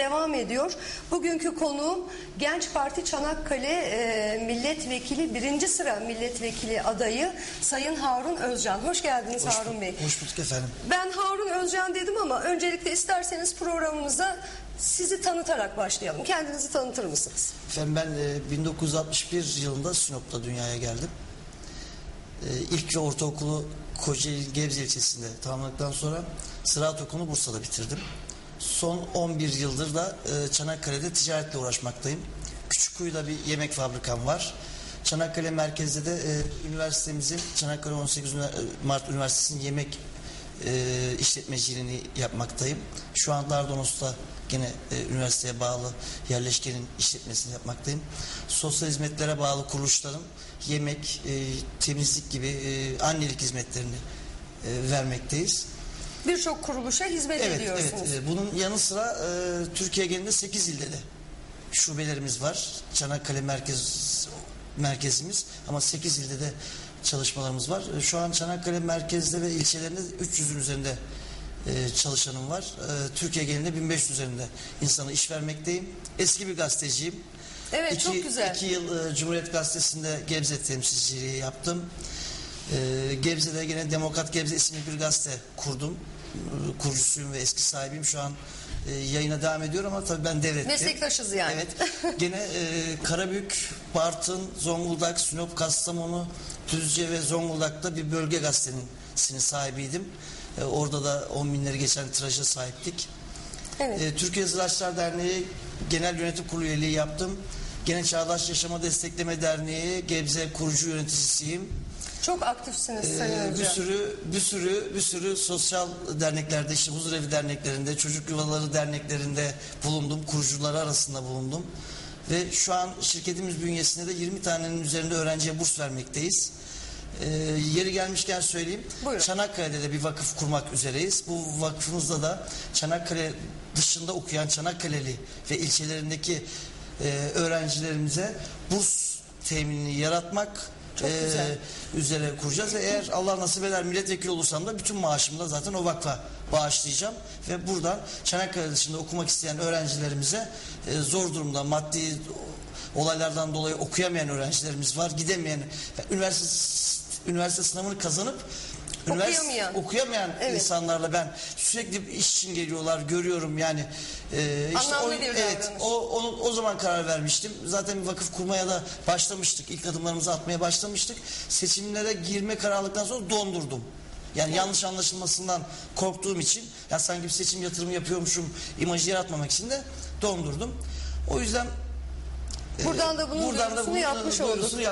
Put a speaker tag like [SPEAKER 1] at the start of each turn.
[SPEAKER 1] devam ediyor. Bugünkü konuğum Genç Parti Çanakkale e, Milletvekili, birinci sıra milletvekili adayı Sayın Harun Özcan. Hoş geldiniz
[SPEAKER 2] Hoş
[SPEAKER 1] Harun Bey.
[SPEAKER 2] Hoş bulduk efendim.
[SPEAKER 1] Ben Harun Özcan dedim ama öncelikle isterseniz programımıza sizi tanıtarak başlayalım. Kendinizi tanıtır mısınız?
[SPEAKER 2] Efendim ben e, 1961 yılında Sinop'ta dünyaya geldim. E, İlk ve ortaokulu Kocaeli Gebze ilçesinde tamamladıktan sonra Sıraat Okulu'nu Bursa'da bitirdim. Son 11 yıldır da e, Çanakkale'de ticaretle uğraşmaktayım. Küçükkuyu'da bir yemek fabrikam var. Çanakkale merkezde de e, üniversitemizin Çanakkale 18 Ünivers- Mart Üniversitesi'nin yemek e, işletmeciliğini yapmaktayım. Şu an Dardanos'ta gene e, üniversiteye bağlı yerleşkenin işletmesini yapmaktayım. Sosyal hizmetlere bağlı kuruluşların yemek, e, temizlik gibi e, annelik hizmetlerini e, vermekteyiz.
[SPEAKER 1] Birçok kuruluşa hizmet
[SPEAKER 2] Evet,
[SPEAKER 1] ediyorsunuz.
[SPEAKER 2] evet. E, bunun yanı sıra e, Türkiye genelinde 8 ilde de şubelerimiz var. Çanakkale merkez merkezimiz ama 8 ilde de çalışmalarımız var. E, Şu an Çanakkale merkezde ve ilçelerinde 300'ün üzerinde e, çalışanım var. E, Türkiye genelinde 1500 üzerinde insana iş vermekteyim. Eski bir gazeteciyim.
[SPEAKER 1] Evet,
[SPEAKER 2] İki-
[SPEAKER 1] çok güzel.
[SPEAKER 2] iki yıl e, Cumhuriyet Gazetesi'nde Gebze temsilciliği yaptım. E, Gebze'de gene Demokrat Gebze isimli bir gazete kurdum. E, kurucusuyum ve eski sahibiyim. Şu an e, yayına devam ediyor ama tabii ben devrettim.
[SPEAKER 1] Meslektaşız yani.
[SPEAKER 2] Evet. Gene e, Karabük, Bartın, Zonguldak, Sinop, Kastamonu, Düzce ve Zonguldak'ta bir bölge gazetesinin sahibiydim. E, orada da 10 binleri geçen tiraja sahiptik.
[SPEAKER 1] Evet.
[SPEAKER 2] E, Türkiye Ziraatçılar Derneği Genel Yönetim Kurulu üyeliği yaptım. Gene Çağdaş Yaşama Destekleme Derneği Gebze kurucu yöneticisiyim.
[SPEAKER 1] Çok aktifsiniz Sayın
[SPEAKER 2] Ee, bir sürü bir sürü bir sürü sosyal derneklerde işte huzurevi derneklerinde, çocuk yuvaları derneklerinde bulundum. Kurucuları arasında bulundum. Ve şu an şirketimiz bünyesinde de 20 tanenin üzerinde öğrenciye burs vermekteyiz. Ee, yeri gelmişken söyleyeyim.
[SPEAKER 1] Buyurun.
[SPEAKER 2] Çanakkale'de de bir vakıf kurmak üzereyiz. Bu vakfımızda da Çanakkale dışında okuyan Çanakkale'li ve ilçelerindeki e, öğrencilerimize burs teminini yaratmak
[SPEAKER 1] Çok
[SPEAKER 2] e,
[SPEAKER 1] güzel.
[SPEAKER 2] üzere kuracağız ve eğer Allah nasip eder milletvekili olursam da bütün maaşımı da zaten o vakfa bağışlayacağım ve buradan Çanakkale dışında okumak isteyen öğrencilerimize e, zor durumda maddi olaylardan dolayı okuyamayan öğrencilerimiz var gidemeyen üniversite üniversite sınavını kazanıp üniversite-
[SPEAKER 1] Okuyamayan.
[SPEAKER 2] okuyamayan
[SPEAKER 1] Evet.
[SPEAKER 2] insanlarla ben sürekli iş için geliyorlar görüyorum yani e, işte
[SPEAKER 1] Anlamlı
[SPEAKER 2] o,
[SPEAKER 1] bir
[SPEAKER 2] evet
[SPEAKER 1] davranış.
[SPEAKER 2] o, onu, o zaman karar vermiştim. Zaten bir vakıf kurmaya da başlamıştık. İlk adımlarımızı atmaya başlamıştık. Seçimlere girme kararlılıktan sonra dondurdum. Yani yanlış anlaşılmasından korktuğum için ya sanki bir seçim yatırımı yapıyormuşum imajı yaratmamak için de dondurdum. O yüzden
[SPEAKER 1] Buradan da bunun
[SPEAKER 2] buradan da bunun
[SPEAKER 1] yapmış
[SPEAKER 2] duyurusunu
[SPEAKER 1] olduk.
[SPEAKER 2] yapmış